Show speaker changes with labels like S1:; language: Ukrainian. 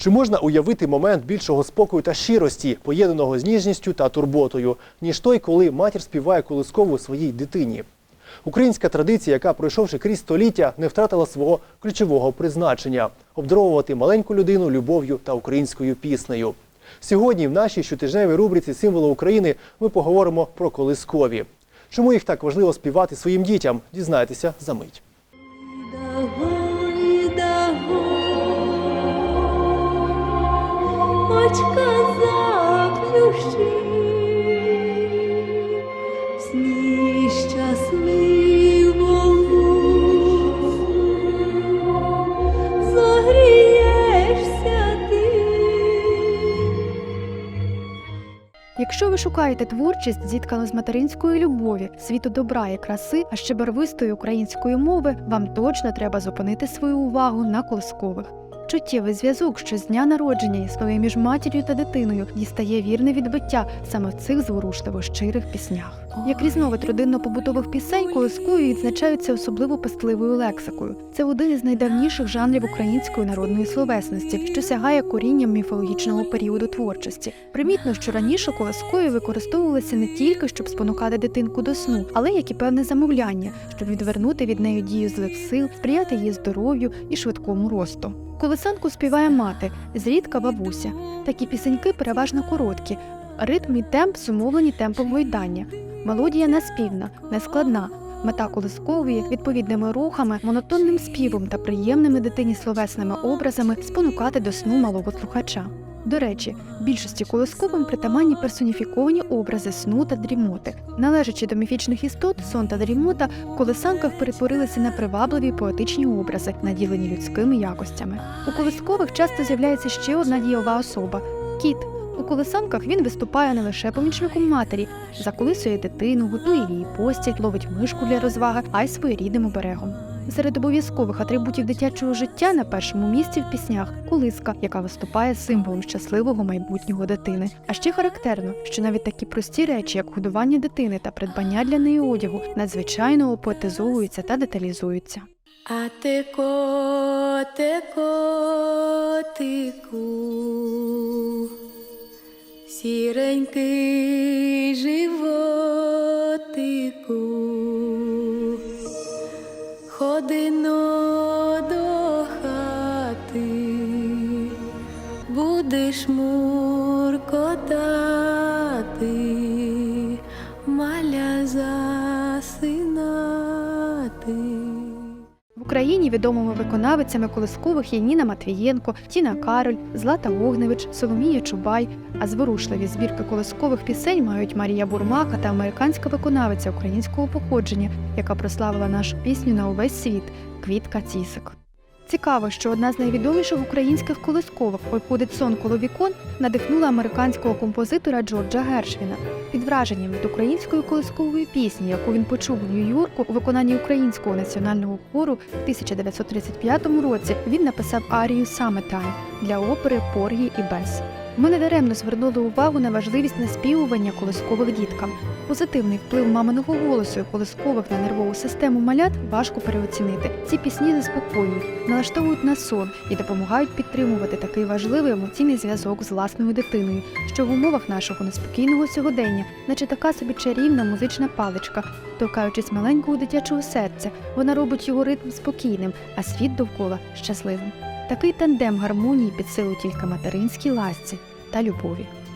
S1: Чи можна уявити момент більшого спокою та щирості, поєднаного з ніжністю та турботою, ніж той, коли матір співає колискову своїй дитині? Українська традиція, яка, пройшовши крізь століття, не втратила свого ключового призначення обдаровувати маленьку людину любов'ю та українською піснею. Сьогодні в нашій щотижневій рубриці Символи України ми поговоримо про колискові. Чому їх так важливо співати своїм дітям? Дізнайтеся за мить.
S2: Давай, очка заплющи, в сні щасливому загрієшся ти.
S3: Якщо ви шукаєте творчість, зіткану з материнської любові, світу добра і краси, а ще барвистої української мови, вам точно треба зупинити свою увагу на колискових. Чуттєвий зв'язок, що з дня народження існує між матір'ю та дитиною, дістає вірне відбиття саме в цих зворушливо щирих піснях. Як різновид родинно-побутових пісень, колискові відзначаються особливо пестливою лексикою. Це один із найдавніших жанрів української народної словесності, що сягає корінням міфологічного періоду творчості. Примітно, що раніше колискові використовувалися не тільки щоб спонукати дитинку до сну, але як і певне замовляння, щоб відвернути від неї дію злих сил, сприяти її здоров'ю і швидкому росту. Колесанку співає мати, зрідка бабуся. Такі пісеньки переважно короткі, ритм і темп зумовлені темпом гойдання. Мелодія неспівна, нескладна. Мета колискової відповідними рухами, монотонним співом та приємними дитині словесними образами спонукати до сну малого слухача. До речі, більшості колисковим притаманні персоніфіковані образи сну та дрімоти. Належачи до міфічних істот, сон та дрімота в колисанках перетворилися на привабливі поетичні образи, наділені людськими якостями. У колискових часто з'являється ще одна дієва особа кіт. У колесанках він виступає не лише помічником матері, заколисує дитину, готує її постіль, ловить мишку для розваги, а й своєрідним оберегом. Серед обов'язкових атрибутів дитячого життя на першому місці в піснях колиска, яка виступає символом щасливого майбутнього дитини. А ще характерно, що навіть такі прості речі, як годування дитини та придбання для неї одягу, надзвичайно опоетизовуються та деталізуються.
S2: А ти коте котику, сіренький ходино до хати, будеш муркотати, маля засинати.
S3: Україні відомими виконавицями колискових є Ніна Матвієнко, Тіна Кароль, Злата Огневич, Соломія Чубай. А зворушливі збірки колискових пісень мають Марія Бурмака та американська виконавиця українського походження, яка прославила нашу пісню на увесь світ Квітка Цісик. Цікаво, що одна з найвідоміших українських колискових «Ойходить сон коло вікон надихнула американського композитора Джорджа Гершвіна. Під враженням від української колискової пісні, яку він почув у Нью-Йорку у виконанні українського національного хору в 1935 році, він написав арію «Summertime» для опери Поргі і Бес. Ми недаремно звернули увагу на важливість наспівування колискових діткам. Позитивний вплив маминого голосу і колискових на нервову систему малят важко переоцінити. Ці пісні заспокоюють, налаштовують на сон і допомагають підтримувати такий важливий емоційний зв'язок з власною дитиною, що в умовах нашого неспокійного сьогодення, наче така собі чарівна музична паличка, торкаючись маленького дитячого серця, вона робить його ритм спокійним, а світ довкола щасливим. Такий тандем гармонії під силу тільки материнській ласці та любові.